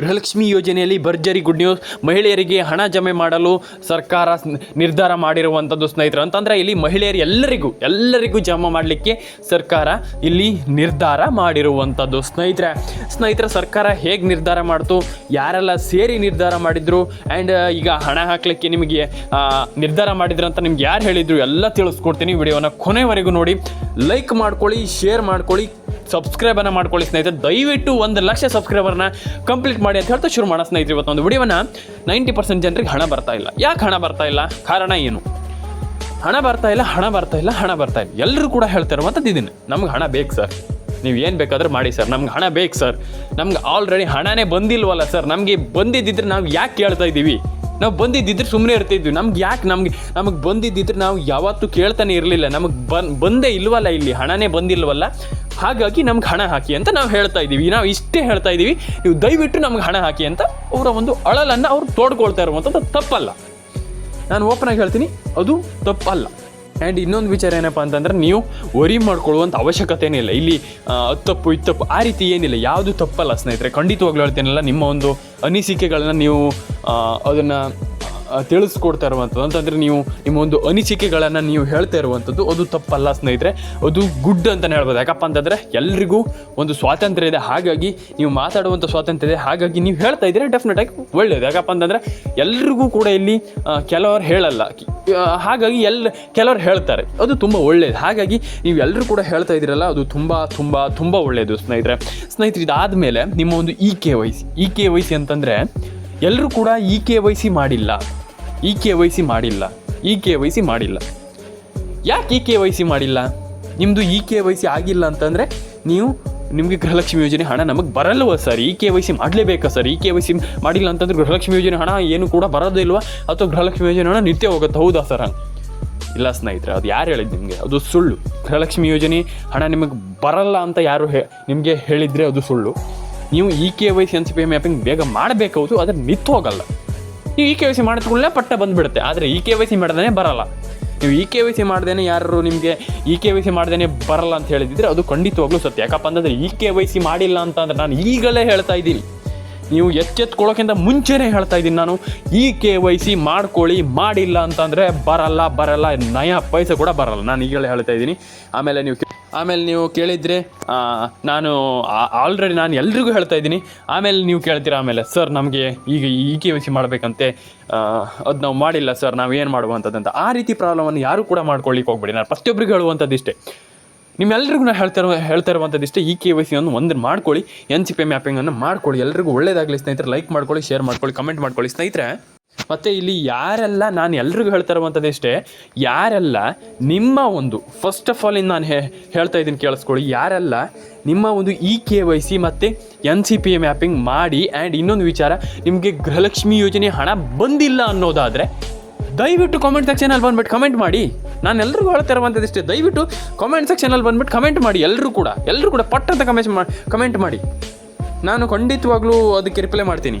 ಗೃಹಲಕ್ಷ್ಮಿ ಯೋಜನೆಯಲ್ಲಿ ಭರ್ಜರಿ good news. ಮಹಿಳೆಯರಿಗೆ ಹಣ ಜಮೆ ಮಾಡಲು ಸರ್ಕಾರ ನಿರ್ಧಾರ ಮಾಡಿರುವಂಥದ್ದು ಸ್ನೇಹಿತರು, ಅಂತಂದರೆ ಇಲ್ಲಿ ಮಹಿಳೆಯರು ಎಲ್ಲರಿಗೂ ಎಲ್ಲರಿಗೂ ಜಮಾ ಮಾಡಲಿಕ್ಕೆ ಸರ್ಕಾರ ಇಲ್ಲಿ ನಿರ್ಧಾರ ಮಾಡಿರುವಂಥದ್ದು ಸ್ನೇಹಿತರೆ. ಸ್ನೇಹಿತರೆ, ಸರ್ಕಾರ ಹೇಗೆ ನಿರ್ಧಾರ ಮಾಡ್ತು? ಯಾರೆಲ್ಲ ಸೇರಿ ನಿರ್ಧಾರ ಮಾಡಿದ್ರು? ಆ್ಯಂಡ್ ಈಗ ಹಣ ಹಾಕಲಿಕ್ಕೆ ನಿಮಗೆ ನಿರ್ಧಾರ ಮಾಡಿದ್ರು ಅಂತ ನಿಮ್ಗೆ ಯಾರು ಹೇಳಿದ್ರು? ಎಲ್ಲ ತಿಳಿಸ್ಕೊಡ್ತೀನಿ ವಿಡಿಯೋನ ಕೊನೆವರೆಗೂ ನೋಡಿ. ಲೈಕ್ ಮಾಡ್ಕೊಳ್ಳಿ ಶೇರ್ ಮಾಡ್ಕೊಳ್ಳಿ ಸಬ್ಸ್ಕ್ರೈಬನ್ನು ಮಾಡ್ಕೊಳ್ಳಿ ಸ್ನೇಹಿತರೆ. ದಯವಿಟ್ಟು ಒಂದು ಲಕ್ಷ ಸಬ್ಸ್ಕ್ರೈಬರ್ನ ಕಂಪ್ಲೀಟ್ ಮಾಡಿ ಅಂತ ಹೇಳ್ತಾ ಶುರು ಮಾಡೋ ಸ್ನೇಹಿತರೆ ಇವತ್ತೊಂದು ವಿಡಿಯೋನ ನೈಂಟಿ ಪರ್ಸೆಂಟ್ ಜನರಿಗೆ ಹಣ ಬರ್ತಾ ಇಲ್ಲ. ಯಾಕೆ ಹಣ ಬರ್ತಾ ಇಲ್ಲ? ಕಾರಣ ಏನು? ಹಣ ಬರ್ತಾ ಇಲ್ಲ, ಹಣ ಬರ್ತಾ ಇಲ್ಲ, ಹಣ ಬರ್ತಾ ಇಲ್ಲ. ಎಲ್ಲರೂ ಕೂಡ ಹೇಳ್ತಿರುವಂಥದ್ದು ಇದನ್ನು ನಮ್ಗೆ ಹಣ ಬೇಕು ಸರ್. ನೀವು ಏನು ಬೇಕಾದರೂ ಮಾಡಿ ಸರ್. ನಮ್ಗೆ ಹಣ ಬೇಕು ಸರ್. ನಮ್ಗೆ ಆಲ್ರೆಡಿ ಹಣನೇ ಬಂದಿಲ್ವಲ್ಲ ಸರ್. ನಮಗೆ ಬಂದಿದ್ದಿದ್ರೆ ನಾವು ಯಾಕೆ ಕೇಳ್ತಾ ಇದ್ದೀವಿ? ನಾವು ಬಂದಿದ್ದಿದ್ರೆ ಸುಮ್ಮನೆ ಇರ್ತಿದ್ವಿ. ನಮ್ಗೆ ಯಾಕೆ ನಮಗೆ ನಮಗೆ ಬಂದಿದ್ದಿದ್ರೆ ನಾವು ಯಾವತ್ತೂ ಕೇಳ್ತಾನೆ ಇರಲಿಲ್ಲ. ನಮಗೆ ಬನ್ ಬಂದೇ ಇಲ್ವಲ್ಲ ಇಲ್ಲಿ. ಹಣನೇ ಬಂದಿಲ್ವಲ್ಲ. ಹಾಗಾಗಿ ನಮ್ಗೆ ಹಣ ಹಾಕಿ ಅಂತ ನಾವು ಹೇಳ್ತಾ ಇದ್ದೀವಿ. ನಾವು ಇಷ್ಟೇ ಹೇಳ್ತಾ ಇದ್ದೀವಿ. ನೀವು ದಯವಿಟ್ಟು ನಮ್ಗೆ ಹಣ ಹಾಕಿ ಅಂತ ಅವರ ಒಂದು ಅಳಲನ್ನು ಅವ್ರು ತೋಡ್ಕೊಳ್ತಾ ಇರುವಂಥದ್ದು ತಪ್ಪಲ್ಲ. ನಾನು ಓಪನ್ ಆಗಿ ಹೇಳ್ತೀನಿ. ಅದು ತಪ್ಪಲ್ಲ. ಆ್ಯಂಡ್ ಇನ್ನೊಂದು ವಿಚಾರ ಏನಪ್ಪ ಅಂತಂದ್ರೆ ನೀವು ವರಿ ಮಾಡ್ಕೊಳ್ಳುವಂಥ ಅವಶ್ಯಕತೆ ಇಲ್ಲ. ಇಲ್ಲಿ ತಪ್ಪು ಇತ್ತಪ್ಪು ತಪ್ಪು ಆ ರೀತಿ ಏನಿಲ್ಲ. ಯಾವುದು ತಪ್ಪಲ್ಲ ಸ್ನೇಹಿತರೆ. ಖಂಡಿತವಾಗ್ಲೂ ಹೇಳ್ತೇನೆಲ್ಲ, ನಿಮ್ಮ ಒಂದು ಅನಿಸಿಕೆಗಳನ್ನ ನೀವು ಅದನ್ನು ತಿಳಿಸ್ಕೊಡ್ತಾ ಇರುವಂಥದ್ದು. ಅಂತಂದರೆ ನೀವು ನಿಮ್ಮ ಒಂದು ಅನಿಸಿಕೆಗಳನ್ನು ನೀವು ಹೇಳ್ತಾ ಇರುವಂಥದ್ದು, ಅದು ತಪ್ಪಲ್ಲ ಸ್ನೇಹಿತರೆ. ಅದು ಗುಡ್ ಅಂತಲೇ ಹೇಳ್ಬೋದು. ಯಾಕಪ್ಪ ಅಂತಂದರೆ ಎಲ್ರಿಗೂ ಒಂದು ಸ್ವಾತಂತ್ರ್ಯ ಇದೆ. ಹಾಗಾಗಿ ನೀವು ಮಾತಾಡುವಂಥ ಸ್ವಾತಂತ್ರ್ಯ ಇದೆ. ಹಾಗಾಗಿ ನೀವು ಹೇಳ್ತಾ ಇದ್ದೀರಾ ಡೆಫಿನೆಟಾಗಿ ಒಳ್ಳೆಯದು ಯಾಕಪ್ಪ ಅಂತಂದರೆ ಎಲ್ರಿಗೂ ಕೂಡ ಇಲ್ಲಿ ಕೆಲವರು ಹೇಳಲ್ಲ. ಹಾಗಾಗಿ ಎಲ್ಲ ಕೆಲವರು ಹೇಳ್ತಾರೆ. ಅದು ತುಂಬ ಒಳ್ಳೆಯದು ಹಾಗಾಗಿ ನೀವು ಎಲ್ಲರೂ ಕೂಡ ಹೇಳ್ತಾ ಇದ್ದೀರಲ್ಲ, ಅದು ತುಂಬ ತುಂಬ ತುಂಬ ಒಳ್ಳೆಯದು ಸ್ನೇಹಿತರೆ. ಸ್ನೇಹಿತರೆ, ಇದಾದಮೇಲೆ ನಿಮ್ಮ ಒಂದು E K Y C E K Y C ಅಂತಂದರೆ ಎಲ್ಲರೂ ಕೂಡ ಇ ಕೆ ವೈ ಸಿ ಮಾಡಿಲ್ಲ. ಇ ಕೆ ವೈ ಸಿ ಮಾಡಿಲ್ಲ. ಈ ಕೆ ವೈ ಸಿ ಮಾಡಿಲ್ಲ. ಯಾಕೆ ಈ ಕೆ ವೈ ಸಿ ಮಾಡಿಲ್ಲ? ನಿಮ್ಮದು ಈ ಕೆ ವೈ ಸಿ ಆಗಿಲ್ಲ ಅಂತಂದರೆ ನೀವು ನಿಮಗೆ ಗೃಹಲಕ್ಷ್ಮಿ ಯೋಜನೆ ಹಣ ನಮಗೆ ಬರಲ್ವ sir? E K Y C ಮಾಡಲೇಬೇಕಾ sir? E K Y C ಮಾಡಿಲ್ಲ ಅಂತಂದ್ರೆ ಗೃಹಲಕ್ಷ್ಮಿ ಯೋಜನೆ ಹಣ ಏನು ಕೂಡ ಬರೋದಿಲ್ವಾ ಅಥವಾ ಗೃಹಲಕ್ಷ್ಮಿ ಯೋಜನೆ ಹಣ ನಿತ್ಯ ಹೋಗುತ್ತೆ? ಹೌದಾ ಸರ್? ಇಲ್ಲ ಸ್ನೇಹಿತರೆ, ಅದು ಯಾರು ಹೇಳಿದ್ದು ನಿಮಗೆ? ಅದು ಸುಳ್ಳು. ಗೃಹಲಕ್ಷ್ಮಿ ಯೋಜನೆ ಹಣ ನಿಮಗೆ ಬರಲ್ಲ ಅಂತ ಯಾರು ಹೇ ನಿಮಗೆ ಹೇಳಿದರೆ ಅದು ಸುಳ್ಳು. ನೀವು E K Y C N C P mapping ಬೇಗ ಮಾಡಬೇಕೌದು ಆದರೆ ನಿಂತು ಹೋಗಲ್ಲ. ನೀವು ಇ ಕೆ ವೈ ಸಿ ಮಾಡಿದ್ಕೊಳ್ಳೆ ಪಟ್ಟ ಬಂದುಬಿಡುತ್ತೆ. ಆದರೆ ಇ ಕೆ ವೈ ಸಿ ಮಾಡ್ದೇ ಬರಲ್ಲ. ನೀವು ಇ ಕೆ ವೈ ಸಿ ಮಾಡ್ದೇ ಯಾರು ನಿಮಗೆ ಇ ಕೆ ವೈ ಸಿ ಮಾಡ್ದೇ ಬರಲ್ಲ ಅಂತ ಹೇಳಿದಿದ್ರೆ ಅದು ಖಂಡಿತವಾಗ್ಲೂ ಸತ್ಯ. ಯಾಕಪ್ಪ ಅಂತಂದರೆ ಇ ಕೆ ವೈ ಸಿ ಮಾಡಿಲ್ಲ ಅಂತಂದ್ರೆ ನಾನು ಈಗಲೇ ಹೇಳ್ತಾ ಇದ್ದೀನಿ. ನೀವು ಎಚ್ಚೆತ್ಕೊಳ್ಳೋಕ್ಕಿಂತ ಮುಂಚೆನೇ ಹೇಳ್ತಾ ಇದ್ದೀನಿ ನಾನು ಇ ಕೆ ವೈ ಸಿ ಮಾಡ್ಕೊಳ್ಳಿ, ಮಾಡಿಲ್ಲ ಅಂತಂದರೆ ಬರಲ್ಲ ಬರಲ್ಲ ನಯ ಪೈಸೆ ಕೂಡ ಬರಲ್ಲ. ನಾನು ಈಗಲೇ ಹೇಳ್ತಾ ಇದ್ದೀನಿ. ಆಮೇಲೆ ನೀವು ಆಮೇಲೆ ನೀವು ಕೇಳಿದರೆ ನಾನು ಆಲ್ರೆಡಿ ನಾನು ಎಲ್ರಿಗೂ ಹೇಳ್ತಾ ಇದ್ದೀನಿ. ಆಮೇಲೆ ನೀವು ಕೇಳ್ತೀರಾ, ಆಮೇಲೆ, ಸರ್, ನಮಗೆ ಈಗ ಈ ಕೆ ವೈ ಸಿ ಮಾಡಬೇಕಂತೆ ಅದು ನಾವು ಮಾಡಿಲ್ಲ, ಸರ್, ನಾವು ಏನು ಮಾಡುವಂಥದ್ದಂತ ಆ ರೀತಿ ಪ್ರಾಬ್ಲಮನ್ನು ಯಾರು ಕೂಡ ಮಾಡ್ಕೊಳ್ಳಿಕ್ಕೆ ಹೋಗ್ಬೇಡಿ. ನಾನು ಪ್ರತಿಯೊಬ್ಬರಿಗೂ ಹೇಳುವಂಥದ್ದು ಇಷ್ಟೇ. ನಿಮ್ಮೆಲ್ಲರಿಗೂ ನಾನು ಹೇಳ್ತಾ ಇರುವ, ಹೇಳ್ತಾ ಇರುವಂಥದ್ದು ಇಷ್ಟೇ, ಈ ಕೆ ವೈ ಸಿ ಅನ್ನು ಒಂದು ಮಾಡ್ಕೊಳ್ಳಿ ಎನ್ ಸಿ ಪಿ ಮ್ಯಾಪಿಂಗನ್ನು ಮಾಡ್ಕೊಳ್ಳಿ. ಎಲ್ರಿಗೂ ಒಳ್ಳೇದಾಗಲಿ, ಸ್ನೇಹಿತರೆ ಲೈಕ್ ಮಾಡ್ಕೊಳ್ಳಿ ಶೇರ್ ಮಾಡ್ಕೊಳ್ಳಿ ಕಮೆಂಟ್ ಮಾಡ್ಕೊಳ್ಳಿ. ಸ್ನೇಹಿತರೆ ಮತ್ತು ಇಲ್ಲಿ ಯಾರೆಲ್ಲ ನಾನು ಎಲ್ರಿಗೂ ಹೇಳ್ತಾ ಇರುವಂಥದ್ದು ಇಷ್ಟೇ, ಯಾರೆಲ್ಲ ನಿಮ್ಮ ಒಂದು ಫಸ್ಟ್ ಆಫ್ ಆಲ್ ನಾನು ಹೇ, ಹೇಳ್ತಾ ಇದ್ದೀನಿ ಕೇಳಿಸ್ಕೊಳ್ಳಿ, ಯಾರೆಲ್ಲ ನಿಮ್ಮ ಒಂದು ಇ ಕೆ ವೈ ಸಿ ಮತ್ತು ಎನ್ ಸಿ ಪಿ ಮ್ಯಾಪಿಂಗ್ ಮಾಡಿ ಆ್ಯಂಡ್ ಇನ್ನೊಂದು ವಿಚಾರ, ನಿಮಗೆ ಗೃಹಲಕ್ಷ್ಮಿ ಯೋಜನೆ ಹಣ ಬಂದಿಲ್ಲ ಅನ್ನೋದಾದರೆ, ದಯವಿಟ್ಟು ಕಾಮೆಂಟ್ ಸೆಕ್ಷನಲ್ಲಿ ಬಂದ್ಬಿಟ್ಟು ಕಮೆಂಟ್ ಮಾಡಿ. ನಾನು ಎಲ್ಲರಿಗೂ ಹೇಳ್ತಾ ಇರುವಂಥದ್ದು ಇಷ್ಟೇ, ದಯವಿಟ್ಟು ಕಾಮೆಂಟ್ ಸೆಕ್ಷನಲ್ಲಿ ಬಂದ್ಬಿಟ್ಟು ಕಮೆಂಟ್ ಮಾಡಿ ಎಲ್ಲರೂ ಕೂಡ ಎಲ್ಲರೂ ಕೂಡ ಪಟ್ ಅಂತ ಕಮೆಂಟ್ ಮಾಡಿ ಕಮೆಂಟ್ ಮಾಡಿ. ನಾನು ಖಂಡಿತವಾಗ್ಲೂ ಅದಕ್ಕೆ ರಿಪ್ಲೈ ಮಾಡ್ತೀನಿ.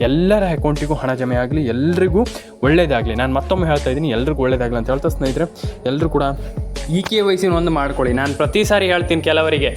ಎಲ್ಲರ ಅಕೌಂಟಿಗೂ ಹಣ ಜಮೆ ಆಗಲಿ, ಎಲ್ರಿಗೂ ಒಳ್ಳೇದಾಗಲಿ. ನಾನು ಮತ್ತೊಮ್ಮೆ ಹೇಳ್ತಾ ಇದ್ದೀನಿ, ಎಲ್ರಿಗೂ ಒಳ್ಳೇದಾಗಲಿ ಅಂತ ಹೇಳ್ತಾ ಸ್ನೇಹಿತರೆ ಎಲ್ಲರೂ ಕೂಡ ಇ ಕೆ ವಯಸ್ಸಿನ ಒಂದು ಮಾಡ್ಕೊಳ್ಳಿ. ನಾನು ಪ್ರತಿ ಸಾರಿ ಹೇಳ್ತೀನಿ ಕೆಲವರಿಗೆ.